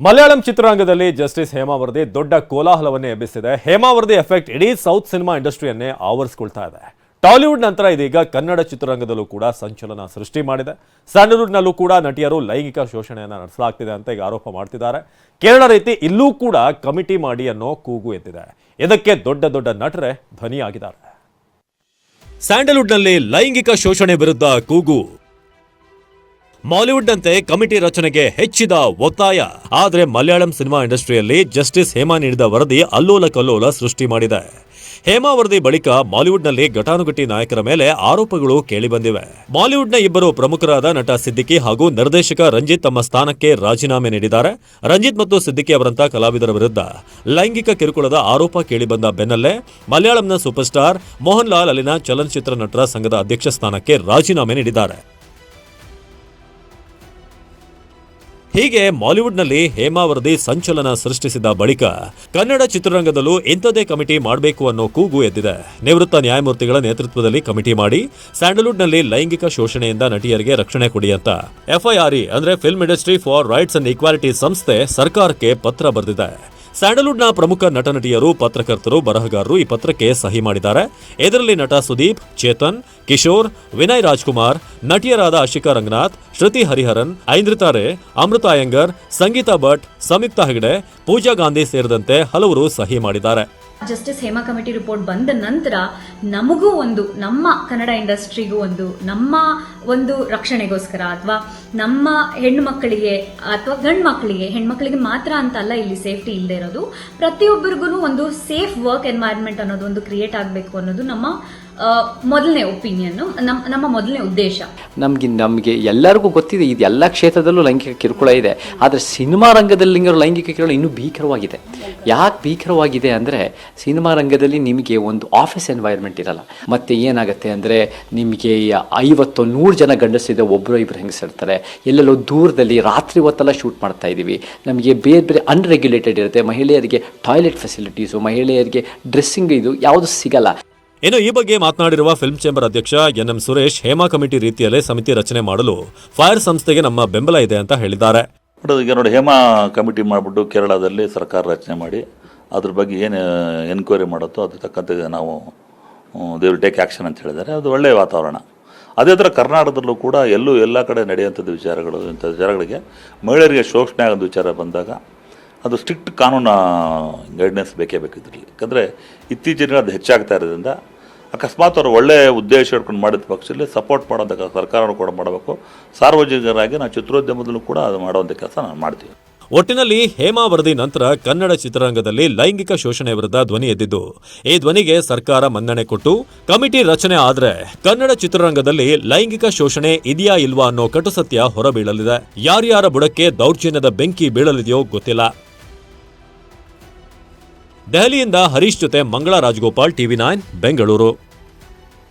ಮಲಯಾಳಂ ಚಿತ್ರರಂಗದಲ್ಲಿ ಜಸ್ಟಿಸ್ ಹೇಮಾವರ್ದಿ ದೊಡ್ಡ ಕೋಲಾಹಲವನ್ನೇ ಎಬ್ಬಿಸಿದೆ. ಹೇಮಾವರ್ದಿ ಎಫೆಕ್ಟ್ ಇಡೀ ಸೌತ್ ಸಿನಿಮಾ ಇಂಡಸ್ಟ್ರಿಯನ್ನೇ ಆವರಿಸಿಕೊಳ್ತಾ ಇದೆ. ಟಾಲಿವುಡ್ ನಂತರ ಇದೀಗ ಕನ್ನಡ ಚಿತ್ರರಂಗದಲ್ಲೂ ಕೂಡ ಸಂಚಲನ ಸೃಷ್ಟಿ ಮಾಡಿದೆ. ಸ್ಯಾಂಡಲ್ವುಡ್ನಲ್ಲೂ ಕೂಡ ನಟಿಯರು ಲೈಂಗಿಕ ಶೋಷಣೆಯನ್ನು ನಡೆಸಲಾಗ್ತಿದೆ ಅಂತ ಈಗ ಆರೋಪ ಮಾಡ್ತಿದ್ದಾರೆ. ಕೇರಳ ರೀತಿ ಇಲ್ಲೂ ಕೂಡ ಕಮಿಟಿ ಮಾಡಿ ಅನ್ನೋ ಕೂಗು ಎದ್ದಿದೆ. ಇದಕ್ಕೆ ದೊಡ್ಡ ದೊಡ್ಡ ನಟರೇ ಧ್ವನಿಯಾಗಿದ್ದಾರೆ. ಸ್ಯಾಂಡಲ್ವುಡ್ನಲ್ಲಿ ಲೈಂಗಿಕ ಶೋಷಣೆ ವಿರುದ್ಧ ಕೂಗು. ಮಾಲಿವುಡ್ನಂತೆ ಕಮಿಟಿ ರಚನೆಗೆ ಹೆಚ್ಚಿದ ಒತ್ತಾಯ. ಆದರೆ ಮಲಯಾಳಂ ಸಿನಿಮಾ ಇಂಡಸ್ಟ್ರಿಯಲ್ಲಿ ಜಸ್ಟಿಸ್ ಹೇಮಾ ನೀಡಿದ ವರದಿ ಅಲ್ಲೋಲ ಕಲ್ಲೋಲ ಸೃಷ್ಟಿ ಮಾಡಿದೆ. ಹೇಮಾ ವರದಿ ಬಳಿಕ ಮಾಲಿವುಡ್ನಲ್ಲಿ ಘಟಾನುಘಟಿ ನಾಯಕರ ಮೇಲೆ ಆರೋಪಗಳು ಕೇಳಿಬಂದಿವೆ ಮಾಲಿವುಡ್ನ ಇಬ್ಬರು ಪ್ರಮುಖರಾದ ನಟ ಸಿದ್ದಿಕಿ ಹಾಗೂ ನಿರ್ದೇಶಕ ರಂಜಿತ್ ತಮ್ಮ ಸ್ಥಾನಕ್ಕೆ ರಾಜೀನಾಮೆ ನೀಡಿದ್ದಾರೆ. ರಂಜಿತ್ ಮತ್ತು ಸಿದ್ದಿಕಿ ಅವರಂತ ಕಲಾವಿದರ ವಿರುದ್ಧ ಲೈಂಗಿಕ ಕಿರುಕುಳದ ಆರೋಪ ಕೇಳಿಬಂದ ಬೆನ್ನಲ್ಲೇ ಮಲಯಾಳಂನ ಸೂಪರ್ ಸ್ಟಾರ್ ಮೋಹನ್ ಲಾಲ್ ಅಲ್ಲಿನ ಚಲನಚಿತ್ರ ನಟರ ಸಂಘದ ಅಧ್ಯಕ್ಷ ಸ್ಥಾನಕ್ಕೆ ರಾಜೀನಾಮೆ ನೀಡಿದ್ದಾರೆ. ಹೀಗೆ ಮಾಲಿವುಡ್ನಲ್ಲಿ ಹೇಮಾ ವರದಿ ಸಂಚಲನ ಸೃಷ್ಟಿಸಿದ ಬಳಿಕ ಕನ್ನಡ ಚಿತ್ರರಂಗದಲ್ಲೂ ಇಂಥದೇ ಕಮಿಟಿ ಮಾಡಬೇಕು ಅನ್ನೋ ಕೂಗು ಎದ್ದಿದೆ. ನಿವೃತ್ತ ನ್ಯಾಯಮೂರ್ತಿಗಳ ನೇತೃತ್ವದಲ್ಲಿ ಕಮಿಟಿ ಮಾಡಿ ಸ್ಯಾಂಡಲ್ವುಡ್ನಲ್ಲಿ ಲೈಂಗಿಕ ಶೋಷಣೆಯಿಂದ ನಟಿಯರಿಗೆ ರಕ್ಷಣೆ ಕೊಡಿ ಅಂತ ಎಫ್ಐಆರ್ಇ ಅಂದ್ರೆ film industry for rights and equality ಸಂಸ್ಥೆ ಸರ್ಕಾರಕ್ಕೆ ಪತ್ರ ಬರೆದಿದೆ. ಸ್ಯಾಂಡಲ್ವುಡ್ನ ಪ್ರಮುಖ ನಟ ನಟಿಯರು ಪತ್ರಕರ್ತರು, ಬರಹಗಾರರು ಈ ಪತ್ರಕ್ಕೆ ಸಹಿ ಮಾಡಿದ್ದಾರೆ. ಇದರಲ್ಲಿ ನಟ ಸುದೀಪ್, ಚೇತನ್, ಕಿಶೋರ್, ವಿನಯ್ ರಾಜ್ಕುಮಾರ್, ನಟಿಯರಾದ ಅಶಿಕಾ ರಂಗನಾಥ್, ಶ್ರುತಿ ಹರಿಹರನ್, ಐಂದ್ರಿತಾ ರೇ, ಅಮೃತ ಅಯ್ಯಂಗರ್ ಸಂಗೀತಾ ಭಟ್, ಸಂಯುಕ್ತಾ ಹೆಗಡೆ, ಪೂಜಾ ಗಾಂಧಿ ಸೇರಿದಂತೆ ಹಲವರು ಸಹಿ ಮಾಡಿದ್ದಾರೆ. ಜಸ್ಟಿಸ್ ಹೇಮಾ ಕಮಿಟಿ ರಿಪೋರ್ಟ್ ಬಂದ ನಂತರ ನಮಗೂ ಒಂದು, ನಮ್ಮ ಕನ್ನಡ ಇಂಡಸ್ಟ್ರಿಗೂ ಒಂದು, ನಮ್ಮ ಒಂದು ರಕ್ಷಣೆಗೋಸ್ಕರ ಅಥವಾ ನಮ್ಮ ಹೆಣ್ಣು ಮಕ್ಕಳಿಗೆ ಅಥವಾ ಗಂಡು ಮಕ್ಕಳಿಗೆ ಹೆಣ್ಮಕ್ಳಿಗೆ ಮಾತ್ರ ಅಂತ ಅಲ್ಲ ಇಲ್ಲಿ ಸೇಫ್ಟಿ ಇಲ್ಲದೆ ಇರೋದು. ಪ್ರತಿಯೊಬ್ಬರಿಗೂ ಒಂದು ಸೇಫ್ ವರ್ಕ್ ಎನ್ವೈರ್ಮೆಂಟ್ ಅನ್ನೋದು ಒಂದು ಕ್ರಿಯೇಟ್ ಆಗಬೇಕು ಅನ್ನೋದು ನಮ್ಮ ಮೊದಲನೇ ಒಪಿನಿಯನ್ ನಮ್ಮ ನಮ್ಮ ಮೊದಲನೇ ಉದ್ದೇಶ. ನಮಗೆ ನಮಗೆ ಎಲ್ಲರಿಗೂ ಗೊತ್ತಿದೆ, ಇದು ಎಲ್ಲ ಕ್ಷೇತ್ರದಲ್ಲೂ ಲೈಂಗಿಕ ಕಿರುಕುಳ ಇದೆ. ಆದರೆ ಸಿನಿಮಾ ರಂಗದಲ್ಲಿ ಲೈಂಗಿಕ ಕಿರುಕುಳ ಇನ್ನೂ ಭೀಕರವಾಗಿದೆ. ಯಾಕೆ ಭೀಕರವಾಗಿದೆ ಅಂದರೆ ಸಿನಿಮಾ ರಂಗದಲ್ಲಿ ನಿಮಗೆ ಒಂದು ಆಫೀಸ್ ಎನ್ವೈರ್ಮೆಂಟ್ ಇರಲ್ಲ. ಮತ್ತೆ ಏನಾಗುತ್ತೆ ಅಂದರೆ ನಿಮಗೆ ಐವತ್ತು ನೂರು ಜನ ಗಂಡಸಿದೆ ಒಬ್ಬರು ಇಬ್ಬರು ಹೆಂಗಸಿರ್ತಾರೆ ಎಲ್ಲೆಲ್ಲೋ ದೂರದಲ್ಲಿ ರಾತ್ರಿ ಹೊತ್ತೆಲ್ಲ ಶೂಟ್ ಮಾಡ್ತಾ ಇದ್ದೀವಿ ನಮಗೆ ಬೇರೆ ಬೇರೆ ಅನ್ರೆಗ್ಯುಲೇಟೆಡ್ ಇರುತ್ತೆ. ಮಹಿಳೆಯರಿಗೆ ಟಾಯ್ಲೆಟ್ ಫೆಸಿಲಿಟೀಸು ಮಹಿಳೆಯರಿಗೆ ಡ್ರೆಸ್ಸಿಂಗ್ ಇದು ಯಾವುದು ಸಿಗಲ್ಲ. ಇನ್ನು ಈ ಬಗ್ಗೆ ಮಾತನಾಡಿರುವ ಫಿಲ್ಮ್ ಚೇಂಬರ್ ಅಧ್ಯಕ್ಷ N M Suresh Hema committee ರೀತಿಯಲ್ಲೇ ಸಮಿತಿ ರಚನೆ ಮಾಡಲು ಫೈರ್ ಸಂಸ್ಥೆಗೆ ನಮ್ಮ ಬೆಂಬಲ ಇದೆ ಅಂತ ಹೇಳಿದ್ದಾರೆ. ನೋಡಿ ಈಗ ನೋಡಿ ಹೇಮಾ ಕಮಿಟಿ ಮಾಡಿಬಿಟ್ಟು ಕೇರಳದಲ್ಲಿ ಸರ್ಕಾರ ರಚನೆ ಮಾಡಿ ಅದ್ರ ಬಗ್ಗೆ ಏನು ಎನ್ಕ್ವೈರಿ ಮಾಡುತ್ತೋ ಅದ್ರ ತಕ್ಕಂತೆ ನಾವು ದೇವ್ರು ವಿಲ್ ಟೇಕ್ ಆ್ಯಕ್ಷನ್ ಅಂತ ಹೇಳಿದ್ದಾರೆ. ಅದು ಒಳ್ಳೆಯ ವಾತಾವರಣ. ಅದೇ ಥರ ಕರ್ನಾಟಕದಲ್ಲೂ ಕೂಡ ಎಲ್ಲೂ ಎಲ್ಲ ಕಡೆ ನಡೆಯುವಂಥದ್ದು ವಿಚಾರಗಳು, ಇಂಥ ವಿಚಾರಗಳಿಗೆ ಮಹಿಳೆಯರಿಗೆ ಶೋಷಣೆ ಆಗೋದು ವಿಚಾರ ಬಂದಾಗ ಅದು ಸ್ಟ್ರಿಕ್ಟ್ ಕಾನೂನು ಗೈಡ್ನೆನ್ಸ್ ಬೇಕೇ ಬೇಕು ಇದರಲ್ಲಿ ಯಾಕಂದರೆ ಇತ್ತೀಚಿನ ಅದು ಹೆಚ್ಚಾಗ್ತಾ ಇರೋದ್ರಿಂದ ಅಕಸ್ಮಾತ್ ಅವರು ಒಳ್ಳೆಯ ಉದ್ದೇಶ ಇಟ್ಕೊಂಡು ಮಾಡಿದ ಪಕ್ಷದಲ್ಲಿ ಸಪೋರ್ಟ್ ಮಾಡೋಂಥ ಸರ್ಕಾರನೂ ಕೂಡ ಮಾಡಬೇಕು. ಸಾರ್ವಜನಿಕರಾಗಿ ನಾವು ಚಿತ್ರೋದ್ಯಮದಲ್ಲೂ ಕೂಡ ಅದು ಮಾಡುವಂಥ ಕೆಲಸ ನಾನು ಮಾಡ್ತೀವಿ. ಒಟ್ಟಿನಲ್ಲಿ ಹೇಮಾ ವರದಿ ನಂತರ ಕನ್ನಡ ಚಿತ್ರರಂಗದಲ್ಲಿ ಲೈಂಗಿಕ ಶೋಷಣೆ ವಿರುದ್ಧ ಧ್ವನಿ ಎದ್ದಿದ್ದು, ಈ ಧ್ವನಿಗೆ ಸರ್ಕಾರ ಮನ್ನಣೆ ಕೊಟ್ಟು ಕಮಿಟಿ ರಚನೆ ಆದ್ರೆ ಕನ್ನಡ ಚಿತ್ರರಂಗದಲ್ಲಿ ಲೈಂಗಿಕ ಶೋಷಣೆ ಇದೆಯಾ ಇಲ್ವಾ ಅನ್ನೋ ಕಟುಸತ್ಯ ಹೊರಬೀಳಲಿದೆ. ಯಾರ್ಯಾರ ಬುಡಕ್ಕೆ ದೌರ್ಜನ್ಯದ ಬೆಂಕಿ ಬೀಳಲಿದೆಯೋ ಗೊತ್ತಿಲ್ಲ. ದೆಹಲಿಯಿಂದ ಹರೀಶ್ ಜೊತೆ ಮಂಗಳ ರಾಜಗೋಪಾಲ್, ಟಿವಿ ನೈನ್, ಬೆಂಗಳೂರು.